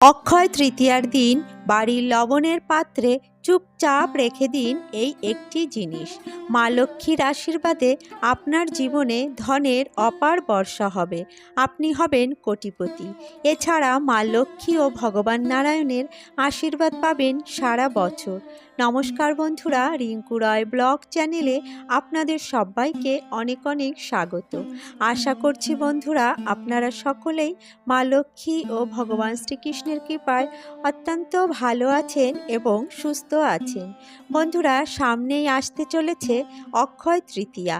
অক্ষয় তৃতীয়ার দিন বাড়ির লবণের পাত্রে চুপচাপ রেখে দিন এই একটি জিনিস। মা লক্ষ্মীর আশীর্বাদে আপনার জীবনে ধনের অপার বর্ষা হবে। আপনি হবেন কোটিপতি। এছাড়া মা লক্ষ্মী ও ভগবান নারায়ণের আশীর্বাদ পাবেন সারা বছর। নমস্কার বন্ধুরা রিঙ্কু রয় ব্লগ চ্যানেলে আপনাদের সবাইকে অনেক অনেক স্বাগত। আশা করছি বন্ধুরা আপনারা সকলেই মা লক্ষ্মী ও ভগবান শ্রীকৃষ্ণের কৃপায় অত্যন্ত ভালো আছেন এবং সুস্থ আছেন। বন্ধুরা, সামনেই আসতে চলেছে অক্ষয় তৃতীয়া।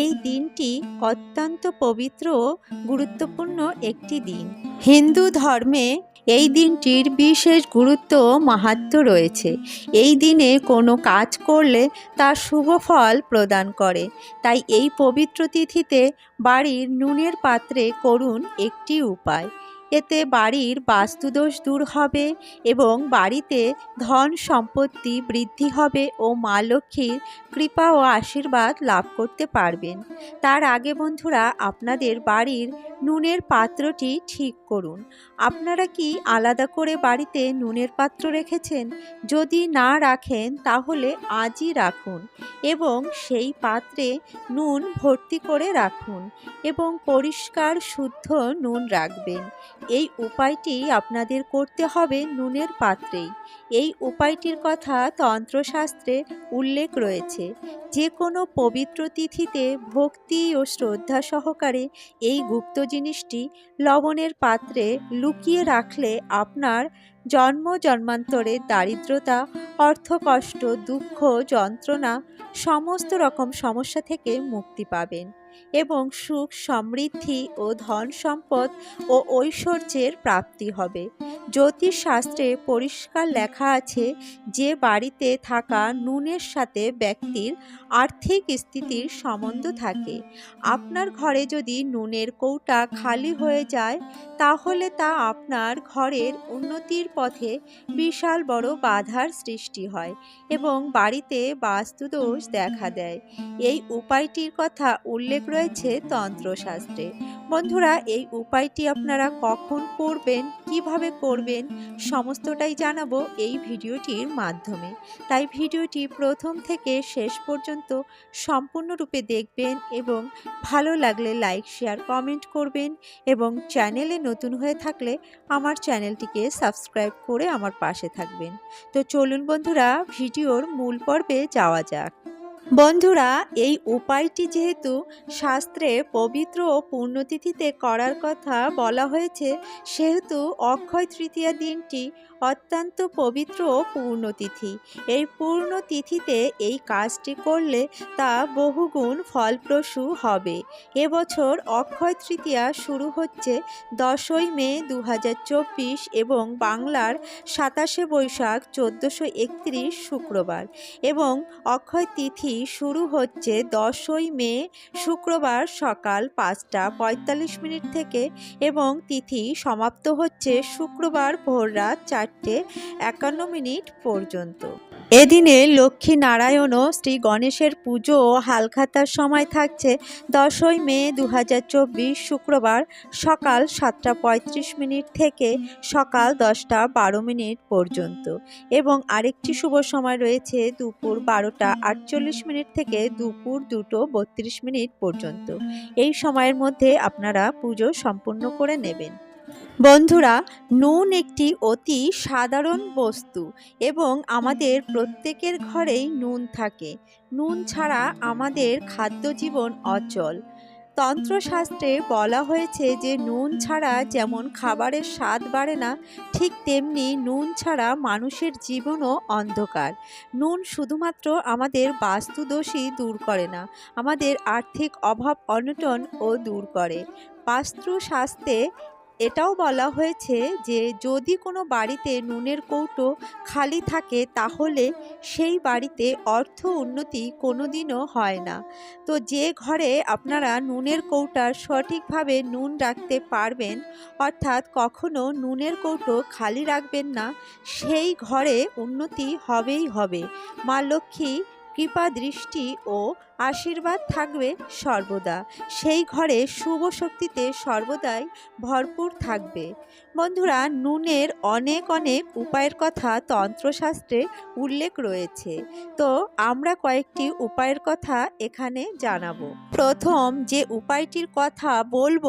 এই দিনটি অত্যন্ত পবিত্র ও গুরুত্বপূর্ণ একটি দিন। হিন্দু ধর্মে এই দিনটির বিশেষ গুরুত্ব ও মাহাত্ম্য রয়েছে। এই দিনে কোনো কাজ করলে তার শুভ ফল প্রদান করে। তাই এই পবিত্র তিথিতে বাড়ির নুনের পাত্রে করুন একটি উপায়। এতে বাড়ির বাস্তুদোষ দূর হবে এবং বাড়িতে ধন সম্পত্তি বৃদ্ধি হবে ও মা লক্ষ্মীর কৃপা ও আশীর্বাদ লাভ করতে পারবেন। তার আগে বন্ধুরা, আপনাদের বাড়ির নুনের পাত্রটি ঠিক করুন। আপনারা কি আলাদা করে বাড়িতে নুনের পাত্র রেখেছেন? যদি না রাখেন, তাহলে আজই রাখুন এবং সেই পাত্রে নুন ভর্তি করে রাখুন এবং পরিষ্কার, শুদ্ধ নুন রাখবেন। এই উপায়টি আপনাদের করতে হবে নুনের পাত্রেই। এই উপায়টির কথা তন্ত্রশাস্ত্রে উল্লেখ রয়েছে। যে কোনো পবিত্র তিথিতে ভক্তি ও শ্রদ্ধা সহকারে এই গুপ্ত জিনিসটি লবণের পাত্রে লুকিয়ে রাখলে আপনার জন্ম জন্মান্তরে দারিদ্রতা, অর্থকষ্ট, দুঃখ, যন্ত্রণা, সমস্ত রকম সমস্যা থেকে মুক্তি পাবেন। এবং সুখ, সমৃদ্ধি ও ধন সম্পদ ও ঐশ্বর্যের প্রাপ্তি হবে। জ্যোতিষশাস্ত্রে পরিষ্কার লেখা আছে যে বাড়িতে থাকা নুনের সাথে ব্যক্তির আর্থিক স্থিতির সম্বন্ধ থাকে। আপনার ঘরে যদি নুনের কৌটা খালি হয়ে যায়, তাহলে তা আপনার ঘরের উন্নতির পথে বিশাল বড় বাধার সৃষ্টি হয় এবং বাড়িতে বাস্তুদোষ দেখা দেয়। এই উপায়টির কথা উল্লেখ রয়েছে তন্ত্রশাস্ত্রে। বন্ধুরা, এই উপায়টি আপনারা কখন করবেন, কীভাবে করবেন, সমস্তটাই জানাব এই ভিডিওটির মাধ্যমে। তাই ভিডিওটি প্রথম থেকে শেষ পর্যন্ত সম্পূর্ণরূপে দেখবেন এবং ভালো লাগলে লাইক, শেয়ার, কমেন্ট করবেন এবং চ্যানেলে নতুন হয়ে থাকলে আমার চ্যানেলটিকে সাবস্ক্রাইব করে আমার পাশে থাকবেন। তো চলুন বন্ধুরা, ভিডিওর মূল পর্বে যাওয়া যাক। বন্ধুরা, এই উপায়টি যেহেতু শাস্ত্রে পবিত্র ও পুণ্যতিথিতে করার কথা বলা হয়েছে, সেহেতু অক্ষয় তৃতীয়া দিনটি অত্যন্ত পবিত্র ও পূর্ণতিথি এই পূর্ণ তিথিতে এই কাজটি করলে তা বহুগুণ ফলপ্রসূ হবে। এবছর অক্ষয় তৃতীয়া শুরু হচ্ছে দশই মে দু হাজার চব্বিশ এবং বাংলার সাতাশে বৈশাখ চোদ্দোশো একত্রিশ শুক্রবার এবং অক্ষয় তিথি শুরু হচ্ছে দশই মে শুক্রবার সকাল পাঁচটা পঁয়তাল্লিশ মিনিট থেকে এবং তিথি সমাপ্ত হচ্ছে শুক্রবার ভোররাত চারটে একান্ন মিনিট পর্যন্ত। এদিনে লক্ষ্মী নারায়ণ ও শ্রী গণেশের পুজো হালখাতার সময় থাকছে দশই মে দু হাজার চব্বিশ শুক্রবার সকাল সাতটা পঁয়ত্রিশ মিনিট থেকে সকাল দশটা বারো মিনিট পর্যন্ত এবং আরেকটি শুভ সময় রয়েছে দুপুর বারোটা আটচল্লিশ মিনিট থেকে দুপুর দুটো বত্রিশ মিনিট পর্যন্ত। এই সময়ের মধ্যে আপনারা পুজো সম্পূর্ণ করে নেবেন। বন্ধুরা, নুন একটি অতি সাধারণ বস্তু এবং আমাদের প্রত্যেকের ঘরেই নুন থাকে। নুন ছাড়া আমাদের খাদ্য জীবন অচল। তন্ত্রশাস্ত্রে বলা হয়েছে যে নুন ছাড়া যেমন খাবারের স্বাদ বাড়ে না, ঠিক তেমনি নুন ছাড়া মানুষের জীবনও অন্ধকার। নুন শুধুমাত্র আমাদের বাস্তুদোষই দূর করে না, আমাদের আর্থিক অভাব অনটন ও দূর করে। বাস্তুশাস্ত্রে এটাও বলা হয়েছে যে যদি কোনো বাড়িতে নুনের কৌটো খালি থাকে তাহলে সেই বাড়িতে অর্থ উন্নতি কোনো দিনও হয় না। তো যে ঘরে আপনারা নুনের কৌটার সঠিকভাবে নুন রাখতে পারবেন, অর্থাৎ কখনো নুনের কৌটো খালি রাখবেন না, সেই ঘরে উন্নতি হবেই হবে। মা লক্ষ্মী কৃপা দৃষ্টি ও আশীর্বাদ থাকবে সর্বদা। সেই ঘরে শুভ শক্তিতে সর্বদাই ভরপুর থাকবে। বন্ধুরা, নুনের অনেক অনেক উপায়ের কথা তন্ত্রশাস্ত্রে উল্লেখ রয়েছে। তো আমরা কয়েকটি উপায়ের কথা এখানে জানাব। প্রথম, যে উপায়টির কথা বলব,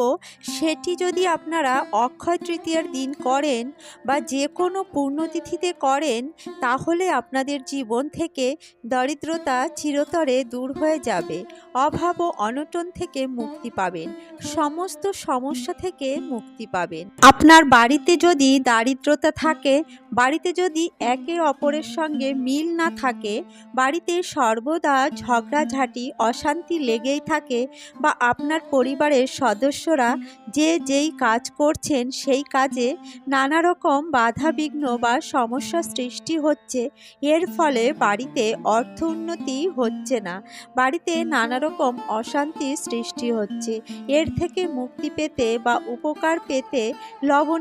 সেটি যদি আপনারা অক্ষয় তৃতীয়ার দিন করেন বা যে কোনো পূর্ণতিথিতে করেন, তাহলে আপনাদের জীবন থেকে দরিদ্রতা চিরতরে দূর হয়ে যাবে, অভাব ও অনটন থেকে মুক্তি পাবেন, সমস্ত সমস্যা থেকে মুক্তি পাবেন। আপনার বাড়িতে যদি দারিদ্রতা থাকে, বাড়িতে যদি একে অপরের সঙ্গে মিল না থাকে, বাড়িতে সর্বদা ঝগড়াঝাটি, অশান্তি লেগেই থাকে বা আপনার পরিবারের সদস্যরা যে যেই কাজ করছেন সেই কাজে নানা রকম বাধা বিঘ্ন বা সমস্যা সৃষ্টি হচ্ছে। এর ফলে বাড়িতে অর্থ উন্নতি হচ্ছে না। বাড়িতে নানা রকম অশান্তি সৃষ্টি হচ্ছে। এর থেকে মুক্তি পেতে বা উপকার পেতে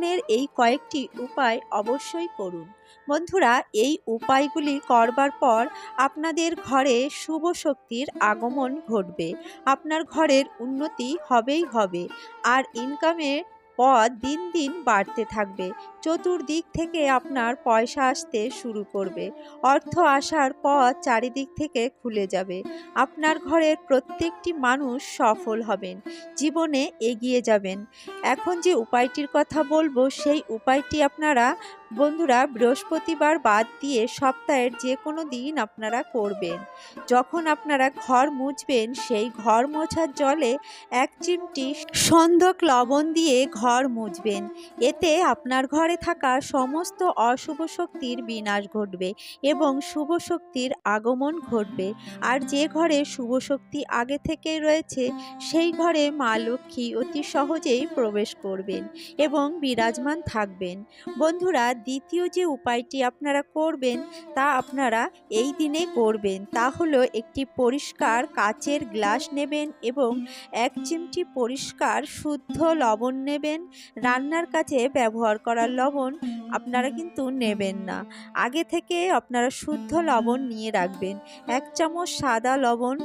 লবণের এই কয়েকটি উপায় অবশ্যই করুন বন্ধুরা, এই উপায়গুলি করবার পর আপনাদের ঘরে শুভ শক্তির আগমন ঘটবে। আপনার ঘরের উন্নতি হবেই হবে। আর ইনকামের পথ দিন দিন বাড়তে থাকবে। চতুর্দিক থেকে আপনার পয়সা আসতে শুরু করবে। অর্থ আসার পথ চারিদিক থেকে খুলে যাবে। আপনার ঘরের প্রত্যেকটি মানুষ সফল হবেন, জীবনে এগিয়ে যাবেন। এখন যে উপায়টির কথা বলব, সেই উপায়টি আপনারা, বন্ধুরা, বৃহস্পতিবার বাদ দিয়ে সপ্তাহের যে কোনো দিন আপনারা করবেন। যখন আপনারা ঘর মুছবেন, সেই ঘর মোছার জলে এক চিমটি সন্ধক লবণ দিয়ে ঘর মুছবেন। এতে আপনার ঘরে থাকা সমস্ত অশুভ শক্তির বিনাশ ঘটবে এবং শুভ শক্তির আগমন ঘটবে। আর যে ঘরে শুভ শক্তি আগে থেকেই রয়েছে, সেই ঘরে মা লক্ষ্মী অতি সহজেই প্রবেশ করবেন এবং বিরাজমান থাকবেন। বন্ধুরা, দ্বিতীয় যে উপায়টি আপনারা করবেন, তা আপনারা এই দিনে করবেন। তা হলো একটি পরিষ্কার কাচের গ্লাস নেবেন এবং এক চিমটি পরিষ্কার শুদ্ধ লবণ নেবেন। রান্নার কাজে ব্যবহার করার লবণ আপনারা কিন্তু নেবেন না। আগে থেকে আপনারা শুদ্ধ লবণ নিয়ে রাখবেন। এক চামচ সাদা লবণ,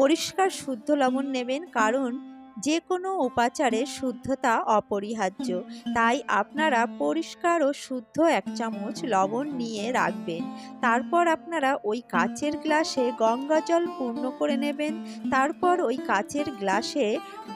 পরিষ্কার শুদ্ধ লবণ নেবেন কারণ যে কোনো উপাচারে শুদ্ধতা অপরিহার্য। তাই আপনারা পরিষ্কার ও শুদ্ধ এক চামচ লবণ নিয়ে রাখবেন। তারপর আপনারা ওই কাচের গ্লাসে গঙ্গা জল পূর্ণ করে নেবেন। তারপর ওই কাচের গ্লাসে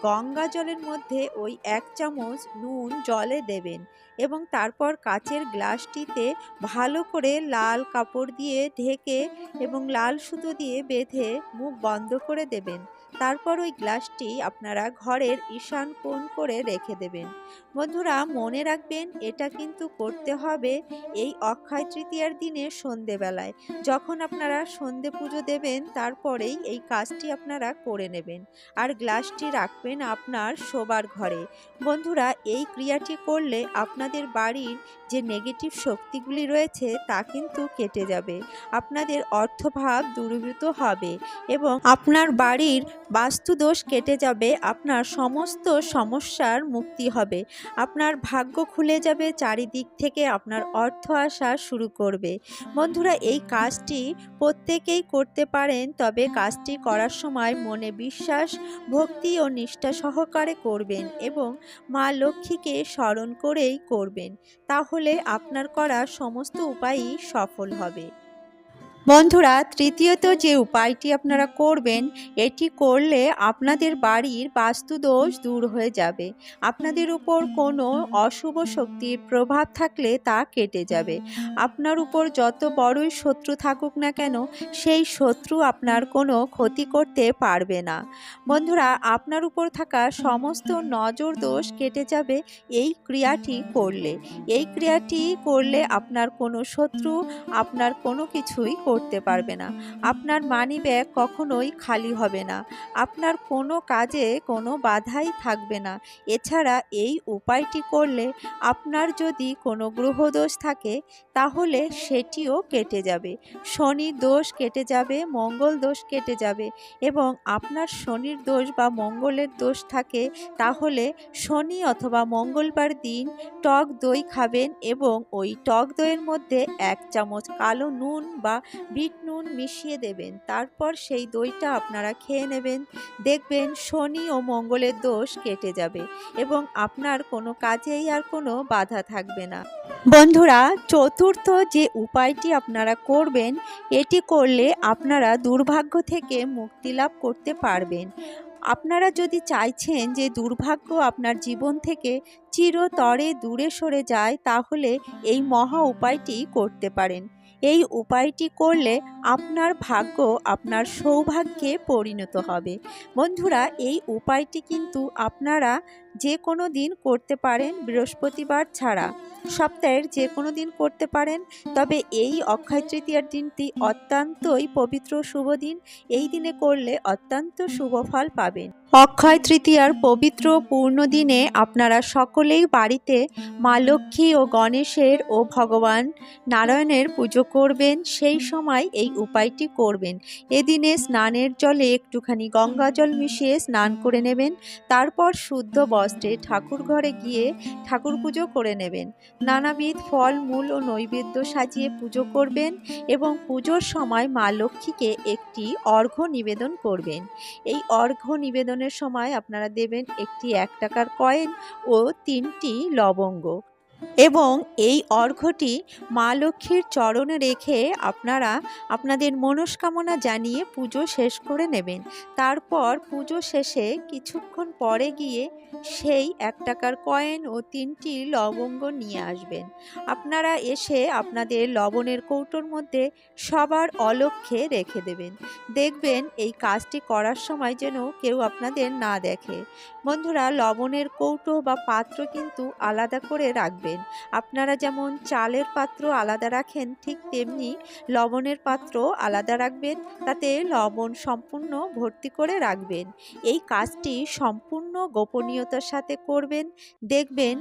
গঙ্গা জলের মধ্যে ওই এক চামচ নুন জলে দেবেন এবং তারপর কাচের গ্লাসটিতে ভালো করে লাল কাপড় দিয়ে ঢেকে এবং লাল সুতো দিয়ে বেঁধে মুখ বন্ধ করে দেবেন। তারপর ওই গ্লাসটি আপনারা ঘরের ঈশান কোণ করে রেখে দেবেন। বন্ধুরা, মনে রাখবেন, এটা কিন্তু করতে হবে এই অক্ষয় তৃতীয়ার দিনে সন্ধেবেলায়। যখন আপনারা সন্ধে পুজো দেবেন, তারপরেই এই কাজটি আপনারা করে নেবেন। আর গ্লাসটি রাখবেন আপনার শোবার ঘরে। বন্ধুরা, এই ক্রিয়াটি করলে আপনাদের বাড়ির যে নেগেটিভ শক্তিগুলি রয়েছে, তা কিন্তু কেটে যাবে। আপনাদের অর্থভাব দূরীভূত হবে এবং আপনার বাড়ির বাস্তুদোষ কেটে যাবে, আপনার সমস্ত সমস্যার মুক্তি হবে। আপনার ভাগ্য খুলে যাবে, চারিদিক থেকে আপনার অর্থ আসা শুরু করবে। বন্ধুরা, এই কাজটি প্রত্যেকেই করতে পারেন, তবে কাজটি করার সময় মনে বিশ্বাস, ভক্তি ও নিষ্ঠা সহকারে করবেন এবং মা লক্ষ্মীকে স্মরণ করেই করবেন। তাহলে আপনার করা সমস্ত উপায়ই সফল হবে। বন্ধুরা, তৃতীয়ত যে উপায়টি আপনারা করবেন, এটি করলে আপনাদের বাড়ির বাস্তুদোষ দূর হয়ে যাবে। আপনাদের উপর কোনো অশুভ শক্তির প্রভাব থাকলে তা কেটে যাবে। আপনার উপর যত বড়ই শত্রু থাকুক না কেন, সেই শত্রু আপনার কোনো ক্ষতি করতে পারবে না। বন্ধুরা, আপনার উপর থাকা সমস্ত নজর দোষ কেটে যাবে এই ক্রিয়াটি করলে। এই ক্রিয়াটি করলে আপনার কোনো শত্রু আপনার কোনো কিছুই করতে পারবে না। আপনার মানি ব্যাগ কখনোই খালি হবে না। আপনার কোনো কাজে কোনো বাধাই থাকবে না। এছাড়া এই উপায়টি করলে আপনার যদি কোনো গ্রহদোষ থাকে, তাহলে সেটিও কেটে যাবে। শনি দোষ কেটে যাবে, মঙ্গল দোষ কেটে যাবে এবং আপনার শনির দোষ বা মঙ্গলের দোষ থাকে, তাহলে শনি অথবা মঙ্গলবার দিন টক দই খাবেন এবং ওই টক দইয়ের মধ্যে এক চামচ কালো নুন বা বিট নুন মিশিয়ে দেবেন। তারপর সেই দইটা আপনারা খেয়ে নেবেন। দেখবেন শনি ও মঙ্গলের দোষ কেটে যাবে এবং আপনার কোনো কাজেই আর কোনো বাধা থাকবে না। বন্ধুরা, চতুর্থ যে উপায়টি আপনারা করবেন, এটি করলে আপনারা দুর্ভাগ্য থেকে মুক্তি লাভ করতে পারবেন। আপনারা যদি চাইছেন যে দুর্ভাগ্য আপনার জীবন থেকে চিরতরে দূরে সরে যায়, তাহলে এই মহা উপায়টি করতে পারেন। এই উপায়টি করলে আপনার ভাগ্য আপনার সৌভাগ্যে পরিণত হবে। বন্ধুরা এই উপায়টি কিন্তু আপনারা যে কোনো দিন করতে পারেন বৃহস্পতিবার ছাড়া। সপ্তাহের যে কোনো দিন করতে পারেন, তবে এই অক্ষয় তৃতীয়ার দিনটি অত্যন্তই পবিত্র শুভ দিন। এই দিনে করলে অত্যন্ত শুভ ফল পাবেন। অক্ষয় তৃতীয়ার পবিত্র পূর্ণ দিনে আপনারা সকলেই বাড়িতে মা লক্ষ্মী ও গণেশের ও ভগবান নারায়ণের পুজো করবেন, সেই সময় এই উপায়টি করবেন। এদিনে স্নানের জলে একটুখানি গঙ্গা জল মিশিয়ে স্নান করে নেবেন, তারপর শুদ্ধ বস্ত্রে ঠাকুর ঘরে গিয়ে ঠাকুর পুজো করে নেবেন। নানাবিধ ফল, মূল ও নৈবেদ্য সাজিয়ে পুজো করবেন এবং পুজোর সময় মা লক্ষ্মীকে একটি অর্ঘ্য নিবেদন করবেন। এই অর্ঘ্য নিবেদনের সময় আপনারা দেবেন একটি এক টাকার কয়েন ও তিনটি লবঙ্গ। এবং এই অর্ঘ্যটি মা লক্ষ্মীর চরণে রেখে আপনারা আপনাদের মনস্কামনা জানিয়ে পুজো শেষ করে নেবেন। তারপর পুজো শেষে কিছুক্ষণ পরে গিয়ে সেই এক টাকার কয়েন ও তিনটি লবঙ্গ নিয়ে আসবেন। আপনারা এসে আপনাদের লবণের কৌটোর মধ্যে সবার অলক্ষ্যে রেখে দেবেন। দেখবেন এই কাজটি করার সময় যেন কেউ আপনাদের না দেখে। বন্ধুরা, লবণের কৌটো বা পাত্র কিন্তু আলাদা করে রাখবেন। আপনারা যেমন চালের পাত্র আলাদা রাখেন, ঠিক তেমনি লবণের পাত্র আলাদা রাখবেন, তাতে লবণ সম্পূর্ণ ভর্তি করে রাখবেন। এই কাজটি সম্পূর্ণ গোপনীয়তার সাথে করবেন। দেখবেন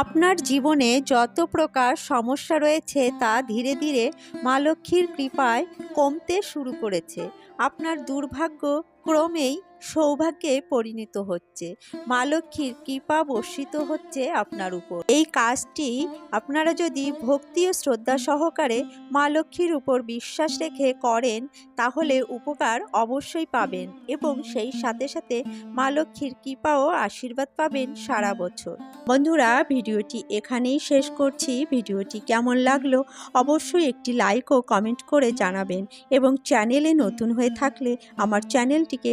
আপনার জীবনে যত প্রকার সমস্যা রয়েছে তা ধীরে ধীরে মা লক্ষ্মীর কৃপায় কমতে শুরু করেছে। আপনার দুর্ভাগ্য ক্রমেই সৌভাগ্যে পরিণত হচ্ছে। মা লক্ষ্মীর কৃপা বর্ষিত হচ্ছে আপনার উপর। এই কাজটি আপনারা যদি ভক্তি ও শ্রদ্ধা সহকারে মা লক্ষ্মীর উপর বিশ্বাস রেখে করেন, তাহলে উপকার অবশ্যই পাবেন এবং সেই সাথে সাথে মা লক্ষ্মীর কৃপা ও আশীর্বাদ পাবেন সারা বছর। বন্ধুরা, ভিডিওটি এখানেই শেষ করছি। ভিডিওটি কেমন লাগল অবশ্যই একটি লাইক ও কমেন্ট করে জানাবেন এবং চ্যানেলে নতুন হয়ে থাকলে আমার চ্যানেলটিকে